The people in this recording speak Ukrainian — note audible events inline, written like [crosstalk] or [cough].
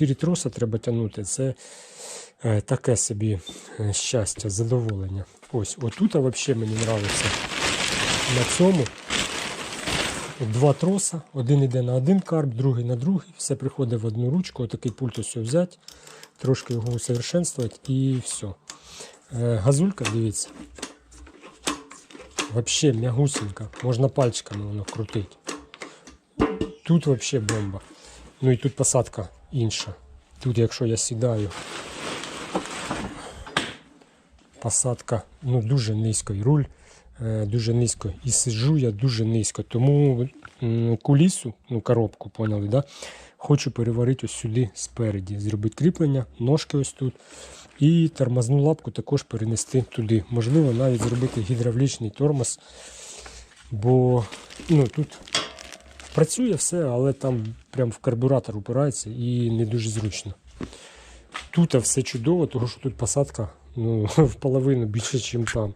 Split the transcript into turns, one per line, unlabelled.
4 троса треба тягнути. Це е, таке собі е, щастя, задоволення. Ось, отут взагалі мені подобається на цьому. Два троса, один йде на один карп, другий на другий. Все приходить в одну ручку, отакий пульт ось взяти, трошки його усовершенствувати і все. Е, Газулька, дивіться. Вообще м'ягусенька. Можна пальчиками воно крутити. Тут вообще бомба. Ну і тут посадка інша. Тут, якщо я сідаю, посадка ну, дуже низько. І руль е, дуже низько. І сиджу я дуже низько. Тому кулісу, ну, коробку, поняли, да? хочу переварити ось сюди спереді. Зробити кріплення, ножки ось тут. І тормозну лапку також перенести туди. Можливо, навіть зробити гідравлічний тормоз. Бо ну, тут працює все, але там прям в карбюратор упирається і не дуже зручно. Тут все чудово, тому що тут посадка ну, [laughs] в половину більше, ніж там.